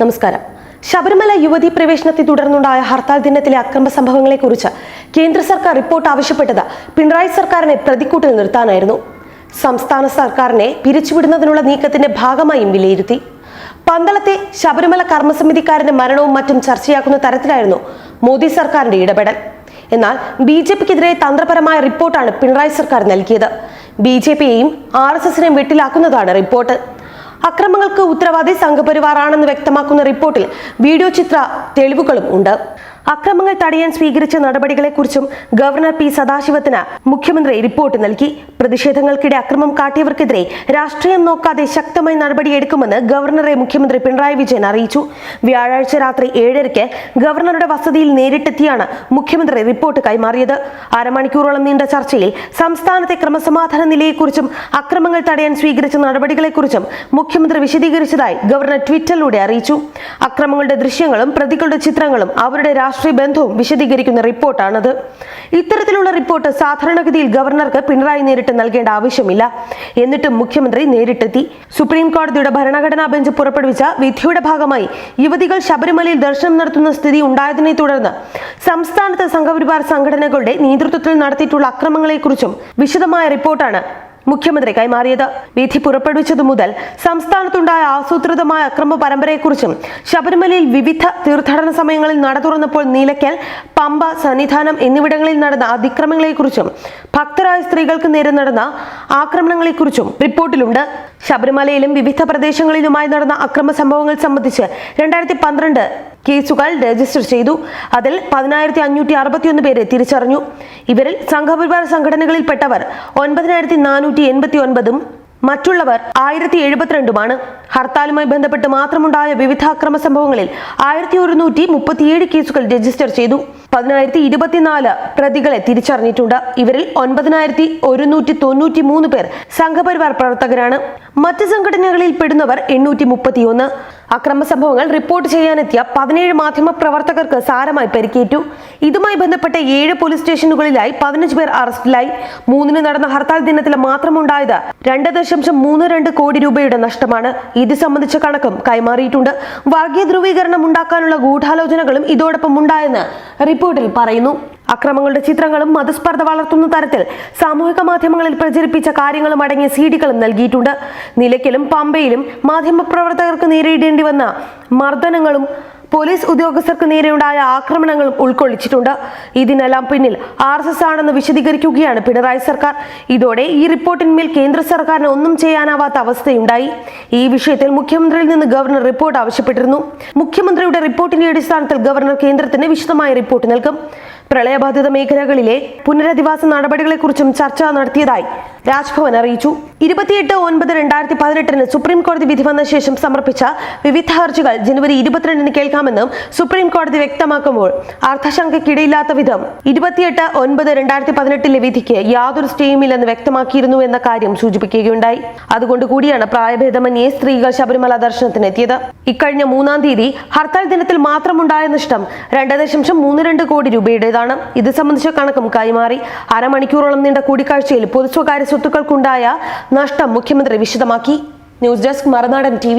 നമസ്കാരം. ശബരിമല യുവതി പ്രവേശനത്തെ തുടർന്നുണ്ടായ ഹർത്താൽ ദിനത്തിലെ അക്രമ സംഭവങ്ങളെക്കുറിച്ച് കേന്ദ്ര സർക്കാർ റിപ്പോർട്ട് ആവശ്യപ്പെട്ടത് പിണറായി സർക്കാരിനെ പ്രതിക്കൂട്ടിൽ നിർത്താനായിരുന്നു. സംസ്ഥാന സർക്കാരിനെ പിരിച്ചുവിടുന്നതിനുള്ള നീക്കത്തിന്റെ ഭാഗമായും വിലയിരുത്തി. പന്തളത്തെ ശബരിമല കർമ്മസമിതിക്കാരന്റെ മരണവും മറ്റും ചർച്ചയാക്കുന്ന തരത്തിലായിരുന്നു മോദി സർക്കാരിന്റെ ഇടപെടൽ. എന്നാൽ ബി ജെ പിക്കെതിരെ തന്ത്രപരമായ റിപ്പോർട്ടാണ് പിണറായി സർക്കാർ നൽകിയത്. ബി ജെ പിയെയും ആർ എസ് എസിനെയും വെട്ടിലാക്കുന്നതാണ് റിപ്പോർട്ട്. അക്രമങ്ങൾക്ക് ഉത്തരവാദി സംഘപരിവാറാണെന്ന് വ്യക്തമാക്കുന്ന റിപ്പോർട്ടിൽ വീഡിയോ ചിത്ര തെളിവുകളും ഉണ്ട്. അക്രമങ്ങൾ തടയാൻ സ്വീകരിച്ച നടപടികളെക്കുറിച്ചും ഗവർണർ പി സദാശിവത്തിന് മുഖ്യമന്ത്രി റിപ്പോർട്ട് നൽകി. പ്രതിഷേധങ്ങൾക്കിടെ അക്രമം കാട്ടിയവർക്കെതിരെ രാഷ്ട്രീയം നോക്കാതെ ശക്തമായി നടപടിയെടുക്കുമെന്ന് ഗവർണറെ മുഖ്യമന്ത്രി പിണറായി വിജയൻ അറിയിച്ചു. വ്യാഴാഴ്ച രാത്രി ഏഴരയ്ക്ക് ഗവർണറുടെ വസതിയിൽ നേരിട്ടെത്തിയാണ് മുഖ്യമന്ത്രി റിപ്പോർട്ട് കൈമാറിയത്. അരമണിക്കൂറോളം നീണ്ട ചർച്ചയിൽ സംസ്ഥാനത്തെ ക്രമസമാധാന നിലയെക്കുറിച്ചും അക്രമങ്ങൾ തടയാൻ സ്വീകരിച്ച നടപടികളെക്കുറിച്ചും മുഖ്യമന്ത്രി വിശദീകരിച്ചതായി ഗവർണർ ട്വിറ്ററിലൂടെ അറിയിച്ചു. അക്രമങ്ങളുടെ ദൃശ്യങ്ങളും പ്രതികളുടെ ചിത്രങ്ങളും അവരുടെ രാഷ്ട്രീയ ബന്ധവും വിശദീകരിക്കുന്ന റിപ്പോർട്ടാണത്. ഇത്തരത്തിലുള്ള റിപ്പോർട്ട് സാധാരണഗതിയിൽ ഗവർണർക്ക് പിണറായി നേരിട്ട് നൽകേണ്ട ആവശ്യമില്ല. എന്നിട്ടും മുഖ്യമന്ത്രി നേരിട്ടെത്തി. സുപ്രീം കോടതിയുടെ ഭരണഘടനാ ബെഞ്ച് പുറപ്പെടുവിച്ച വിധിയുടെ ഭാഗമായി യുവതികൾ ശബരിമലയിൽ ദർശനം നടത്തുന്ന സ്ഥിതി ഉണ്ടായതിനെ തുടർന്ന് സംസ്ഥാനത്ത് സംഘപരിവാർ സംഘടനകളുടെ നേതൃത്വത്തിൽ നടത്തിയിട്ടുള്ള അക്രമങ്ങളെക്കുറിച്ചും വിശദമായ റിപ്പോർട്ടാണ് മുഖ്യമന്ത്രി കൈമാറിയത്. വിധി പുറപ്പെടുവിച്ചതു മുതൽ സംസ്ഥാനത്തുണ്ടായ ആസൂത്രിതമായ അക്രമ പരമ്പരയെക്കുറിച്ചും ശബരിമലയിൽ വിവിധ തീർത്ഥാടന സമയങ്ങളിൽ നട തുറന്നപ്പോൾ നീലക്കൽ പമ്പ സന്നിധാനം എന്നിവിടങ്ങളിൽ നടന്ന അതിക്രമങ്ങളെക്കുറിച്ചും ഭക്തരായ സ്ത്രീകൾക്ക് നേരെ നടന്ന ആക്രമണങ്ങളെക്കുറിച്ചും റിപ്പോർട്ടിലുണ്ട്. ശബരിമലയിലും വിവിധ പ്രദേശങ്ങളിലുമായി നടന്ന അക്രമ സംഭവങ്ങൾ സംബന്ധിച്ച് രണ്ടായിരത്തി പന്ത്രണ്ട് കേസുകൾ രജിസ്റ്റർ ചെയ്തു. അതിൽ പതിനായിരത്തി അഞ്ഞൂറ്റി അറുപത്തിയൊന്ന് പേരെ തിരിച്ചറിഞ്ഞു. ഇവരിൽ സംഘപരിവാർ സംഘടനകളിൽപ്പെട്ടവർ ഒൻപതിനായിരത്തി നാനൂറ്റി എൺപത്തി ഒൻപതും മറ്റുള്ളവർ ആയിരത്തി എഴുപത്തിരണ്ടുമാണ് ഹർത്താലുമായി ബന്ധപ്പെട്ട് മാത്രമുണ്ടായ വിവിധ അക്രമ സംഭവങ്ങളിൽ ആയിരത്തി ഒരുന്നൂറ്റി മുപ്പത്തിയേഴ് കേസുകൾ രജിസ്റ്റർ ചെയ്തു. പതിനായിരത്തി ഇരുപത്തിനാല് പ്രതികളെ തിരിച്ചറിഞ്ഞിട്ടുണ്ട്. ഇവരിൽ ഒൻപതിനായിരത്തി ഒരുന്നൂറ്റി തൊണ്ണൂറ്റി മൂന്ന് പേർ സംഘപരിവാർ പ്രവർത്തകരാണ്. മറ്റ് സംഘടനകളിൽ പെടുന്നവർ എണ്ണൂറ്റി മുപ്പത്തിയൊന്ന് അക്രമ സംഭവങ്ങൾ റിപ്പോർട്ട് ചെയ്യാനെത്തിയ പതിനേഴ് മാധ്യമ പ്രവർത്തകർക്ക് സാരമായി പരിക്കേറ്റു. ഇതുമായി ബന്ധപ്പെട്ട ഏഴ് പോലീസ് സ്റ്റേഷനുകളിലായി പതിനഞ്ച് പേർ അറസ്റ്റിലായി. മൂന്നിന് നടന്ന ഹർത്താൽ ദിനത്തിൽ മാത്രമുണ്ടായത് രണ്ട് ദശാംശം മൂന്ന് രണ്ട് കോടി രൂപയുടെ നഷ്ടമാണ്. ഇത് സംബന്ധിച്ച കണക്കും കൈമാറിയിട്ടുണ്ട്. വർഗീയ ധ്രുവീകരണം ഉണ്ടാക്കാനുള്ള ഗൂഢാലോചനകളും ഇതോടൊപ്പം ഉണ്ടായെന്ന് റിപ്പോർട്ടിൽ പറയുന്നു. അക്രമങ്ങളുടെ ചിത്രങ്ങളും മതസ്പർദ്ധ വളർത്തുന്ന തരത്തിൽ സാമൂഹിക മാധ്യമങ്ങളിൽ പ്രചരിപ്പിച്ച കാര്യങ്ങളും അടങ്ങിയ സീഡികളും നൽകിയിട്ടുണ്ട്. നിലയ്ക്കലും പമ്പയിലും മാധ്യമപ്രവർത്തകർക്ക് നേരിടേണ്ടി വന്ന മർദ്ദനങ്ങളും പോലീസ് ഉദ്യോഗസ്ഥർക്ക് നേരെയുണ്ടായ ആക്രമണങ്ങളും ഉൾക്കൊള്ളിച്ചിട്ടുണ്ട്. ഇതിനെല്ലാം പിന്നിൽ ആർ എസ് എസ് ആണെന്ന് വിശദീകരിക്കുകയാണ് പിണറായി സർക്കാർ. ഇതോടെ ഈ റിപ്പോർട്ടിന്മേൽ കേന്ദ്ര സർക്കാരിന് ഒന്നും ചെയ്യാനാവാത്ത അവസ്ഥയുണ്ടായി. ഈ വിഷയത്തിൽ മുഖ്യമന്ത്രിയിൽ നിന്ന് ഗവർണർ റിപ്പോർട്ട് ആവശ്യപ്പെട്ടിരുന്നു. മുഖ്യമന്ത്രിയുടെ റിപ്പോർട്ടിന്റെ അടിസ്ഥാനത്തിൽ ഗവർണർ കേന്ദ്രത്തിന് വിശദമായ റിപ്പോർട്ട് നൽകും. പ്രളയബാധിത മേഖലകളിലെ പുനരധിവാസ നടപടികളെക്കുറിച്ചും ചർച്ച നടത്തിയതായി രാജ്ഭവൻ അറിയിച്ചു. ഇരുപത്തിയെട്ട് ഒൻപത് രണ്ടായിരത്തി പതിനെട്ടിന് സുപ്രീം കോടതി വിധി വന്ന ശേഷം സമർപ്പിച്ച വിവിധ ഹർജികൾ ജനുവരി ഇരുപത്തിരണ്ടിന് കേൾക്കാമെന്നും സുപ്രീം കോടതി വ്യക്തമാക്കുമ്പോൾ അർത്ഥശങ്കയ്ക്കിടയില്ലാത്ത വിധം ഇരുപത്തിയെട്ട് ഒൻപത് രണ്ടായിരത്തി പതിനെട്ടിലെ വിധിക്ക് യാതൊരു സ്റ്റേയുമില്ലെന്ന് വ്യക്തമാക്കിയിരുന്നു എന്ന കാര്യം സൂചിപ്പിക്കുകയുണ്ടായി. അതുകൊണ്ട് കൂടിയാണ് പ്രായഭേദമന്യേ സ്ത്രീകൾ ശബരിമല ദർശനത്തിന് എത്തിയത് ഇക്കഴിഞ്ഞ മൂന്നാം തീയതി ഹർത്താൽ ദിനത്തിൽ മാത്രമുണ്ടായ നഷ്ടം രണ്ട് ദശാംശം മൂന്ന് രണ്ട് കോടി രൂപയുടേതാണ് ഇത് സംബന്ധിച്ച കണക്കും കൈമാറി അരമണിക്കൂറോളം നീണ്ട കൂടിക്കാഴ്ചയിൽ പൊതു സ്വകാര്യ സ്വത്തുക്കൾക്കുണ്ടായ നഷ്ടം മുഖ്യമന്ത്രി വിശദമാക്കി. ന്യൂസ് ഡെസ്ക് മറുനാടൻ ടി